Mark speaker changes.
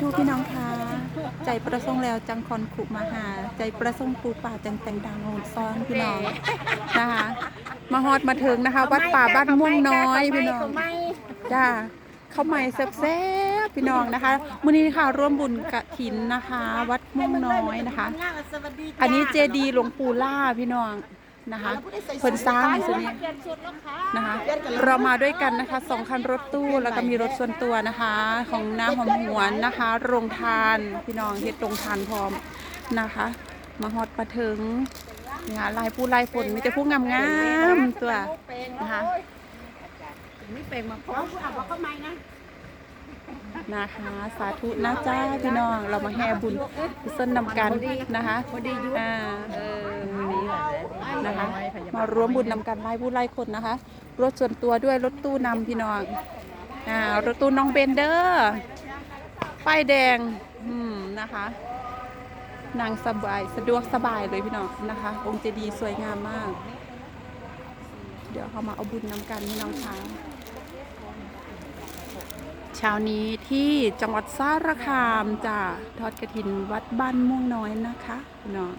Speaker 1: ธุพี่น้องค่ะใจประสงค์แล้วจังคอนขุมาหา ใจประสงค์ปูป่าจังแต่งดังโงดซ้อนพี่น้องนะคะมาฮอดมาถึงนะคะ วัดป่าบ้านม่วงน้อยพี่น้อง
Speaker 2: เขาไม่
Speaker 1: จ้าเข้าใหม่แซ่บๆพี่น้องนะคะมื้อนี้ค่ะร่วมบุญกฐินนะคะ วัดม่วงน้อยนะคะ
Speaker 2: สวัสดีจ้า
Speaker 1: อันนี้เจดีย์หลวงปู่ล่าพี่น้อง นะคะเพิ่นสร้างสุดนี้
Speaker 2: เปลี่ยนชุดแล้วค่ะ
Speaker 1: นะคะ เรามาด้วยกันนะคะสองคันรถตู้แล้วก็มีรถส่วนตัวนะคะ ของน้าหอมหวนนะคะ โรงทานพี่น้องเฮ็ดโรงทานพร้อมนะคะ มาฮอดปะถึงเนี่ยลายปูลายฝนมีแต่ผู้งามๆตัวนะคะ
Speaker 2: ไม่เป็นมาพร้อมเอาเข้าไม่นะ
Speaker 1: นะคะสาธุนะจ้าพี่น้องเรามาแห่บุญกุศลนำกันนะคะ
Speaker 2: พอดียุ
Speaker 1: อ่าเออ นะคะ มาร่วมบุญนำกันไล่ผู้ไล่คนนะคะ รถส่วนตัวด้วยรถตู้นำพี่น้องอ่ารถตู้น้องเบนเดอร์ป้ายแดงอืมนะคะนางสบายสะดวกสบายเลยพี่น้องนะคะ องค์เจดีย์สวยงามมาก เดี๋ยวเขามาเอาบุญนำกันพี่น้องเช้าเช้านี้ที่จังหวัดสารคามจ้ะทอดกระถินวัดบ้านม่วงน้อยนะคะพี่น้อง